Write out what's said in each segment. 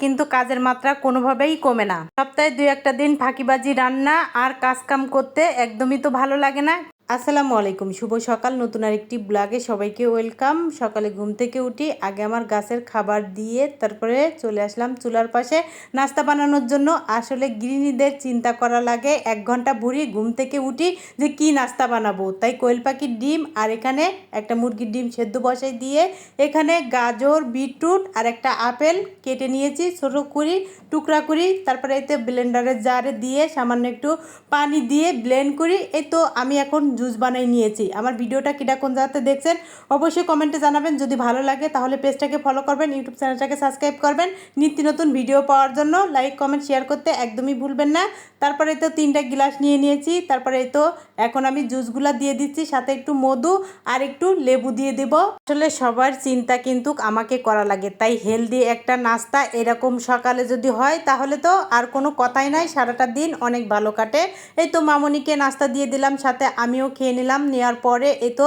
কিন্তু কাজের মাত্রা কোনোভাবেই কমে না। সপ্তাহে দু একটা দিন ফাঁকিবাজি, রান্না আর কাজকাম করতে একদমই তো ভালো লাগে না। আসসালামু আলাইকুম। শুভ সকাল। নতুন আরেকটি ব্লগে সবাইকে ওয়েলকাম। সকালে ঘুম থেকে উঠি আগে আমার গাছের খাবার দিয়ে তারপরে চলে আসলাম চুলার পাশে নাস্তা বানানোর জন্য। আসলে গৃহিণীদের চিন্তা করা লাগে, এক ঘণ্টা বুড়ি ঘুম থেকে উঠি যে কি নাস্তা বানাবো। তাই কোয়েল পাখির ডিম আর এখানে একটা মুরগির ডিম সেদ্ধ বসাই দিয়ে এখানে গাজর, বিটরুট আর একটা আপেল কেটে নিয়েছি, ছোটো করি, টুকরা করি। তারপরে এতে ব্লেন্ডারের জারে দিয়ে সামান্য একটু পানি দিয়ে ব্লেন্ড করি। এই তো আমি এখন জুস বানাই নিয়েছি। আমার ভিডিওটা কিটা কোন জায়গাতে দেখছেন, অবশ্যই কমেন্টে জানাবেন। যদি ভালো লাগে, তাহলে পেজটাকে ফলো করবেন ইউটিউব চ্যানেলটাকে সাবস্ক্রাইব করবেন। নিত্য নতুন ভিডিও পাওয়ার জন্য লাইক কমেন্ট শেয়ার করতে একদমই ভুলবেন না। তারপরে তো তিনটা গ্লাস নিয়ে নিয়েছি। তারপরে তো এখন আমি জুসগুলা দিয়ে দিচ্ছি, সাথে একটু মধু আর একটু লেবু দিয়ে দেব। আসলে সবার চিন্তা কিন্তু আমাকে করা লাগে। তাই হেলদি একটা নাস্তা এরকম সকালে যদি হয়, তাহলে তো আর কোনো কথাই নাই। সারাটা দিন অনেক ভালো কাটে। এই তো মামনিকে নাস্তা দিয়ে দিলাম, সাথে আমিও খেয়ে নিলাম নেওয়ার পরে এই তো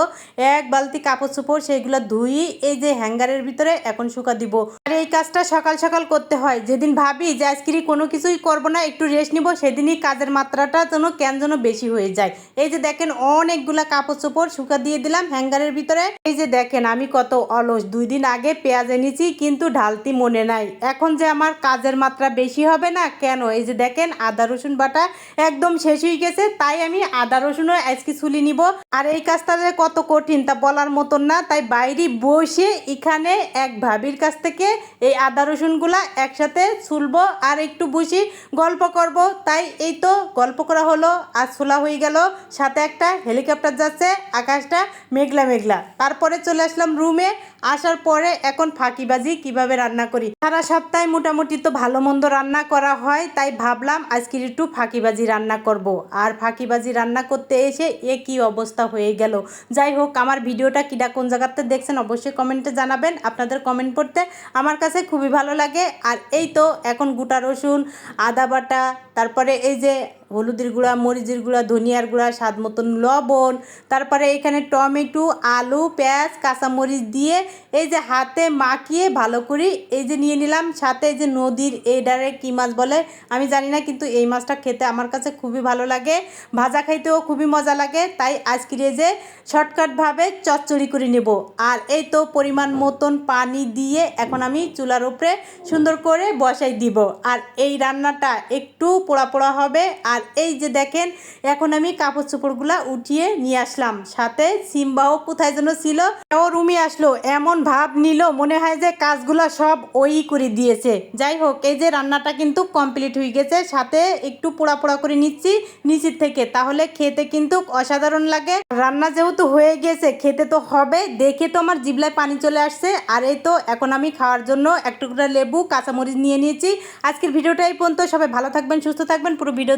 এক বালতি কাপড় চোপড়, সেইগুলো ধুই, এই যে হ্যাঙ্গারের ভিতরে এখন শুকা দিব। আর এই কাজটা সকাল সকাল করতে হয়। যেদিন ভাবি যে আজকেরই কোনো কিছুই করব না, একটু রেস্ট নিব, সেদিনই কাজের মাত্রাটা যেন কেন যেন বেশি হয়ে যায়। এই যে দেখেন অনেকগুলা কাপড় চোপড় শুকা দিয়ে দিলাম হ্যাঙ্গারের ভিতরে। এই যে দেখেন আমি কত অলস। দুই দিন আগে পেঁয়াজ এনেছি, কিন্তু ঢালতি মনে নাই। এখন যে আমার কাজের মাত্রা বেশি হবে না কেন? এই যে দেখেন আদা রসুন বাটা একদম শেষ হয়ে গেছে, তাই আমি আদা রসুনও আজকে ছুলি নিব। আর এই কাজটা যে কত কঠিন তা বলার মতন না। তাই বাইরে বসে এখানে এক ভাবির কাছ থেকে এই আদা রসুনগুলা একসাথে ছুলবো আর একটু বসি গল্প করব। তাই এই তো গল্প করা হলো। আর ছোলা হয়ে গেল। সাথে একটা হেলিকপ্টার যাচ্ছে। আকাশটা মেঘলা মেঘলা। তারপরে চলে আসলাম রুমে। আসার পরে এখন ফাঁকিবাজি কীভাবে রান্না করি? সারা সপ্তাহে মোটামুটি তো ভালো মন্দ রান্না করা হয়। তাই ভাবলাম আজকে একটু ফাঁকিবাজি রান্না করব। আর ফাঁকিবাজি রান্না করতে এসে এ কি অবস্থা হয়ে গেল। যাই হোক, আমার ভিডিওটা কিটা কোন জায়গাতে দেখছেন অবশ্যই কমেন্টে জানাবেন। আপনাদের কমেন্ট পড়তে আমার কাছে খুবই ভালো লাগে। আর এই তো, এখন গোটা রসুন, আদা বাটা, তারপরে এই যে হলুদের গুঁড়া, মরিচের গুঁড়া, ধনিয়ার গুঁড়া, স্বাদ মতন লবণ। তারপরে এখানে টমেটো, আলু, পেঁয়াজ, কাঁচামরিচ দিয়ে এই যে হাতে মাখিয়ে ভালো করে এই যে নিয়ে নিলাম। সাথে এই যে নদীর এই ডারে কী মাছ বলে আমি জানি না, কিন্তু এই মাছটা খেতে আমার কাছে খুবই ভালো লাগে। ভাজা খাইতেও খুবই মজা লাগে, তাই আজকের এই যে শর্টকাটভাবে চচ্চড়ি করে নেব। আর এই তো পরিমাণ মতন পানি দিয়ে এখন আমি চুলার উপরে সুন্দর করে বসাই দিব। আর এই রান্নাটা একটু পোড়া পোড়া হবে, আর এই যে দেখেন, এখন আমি কাপড় চোপড়গুলা উঠিয়ে নিয়ে আসলাম। সাথে সিম্বাও কোথায় যেন ছিল ও রুমে আসলো। এমন ভাব নিল, মনে হয় যে কাজগুলো সব ওই করে দিয়েছে। যাই হোক, এই যে রান্নাটা কিন্তু কমপ্লিট হয়ে গেছে। সাথে একটু পোড়া পোড়া করে নিচ্ছি নিচের থেকে। তাহলে খেতে কিন্তু অসাধারণ লাগে। রান্না যেহেতু হয়ে গেছে, খেতে তো হবে। দেখে তো আমার জিবলায় পানি চলে আসছে। আর এই তো এখন আমি খাওয়ার জন্য এক টুকরা লেবু, কাঁচামরিচ নিয়ে নিয়েছি। আজকের ভিডিওটা এই পর্যন্ত। সবাই ভালো থাকবেন, সুস্থ থাকবেন। পুরো ভিডিও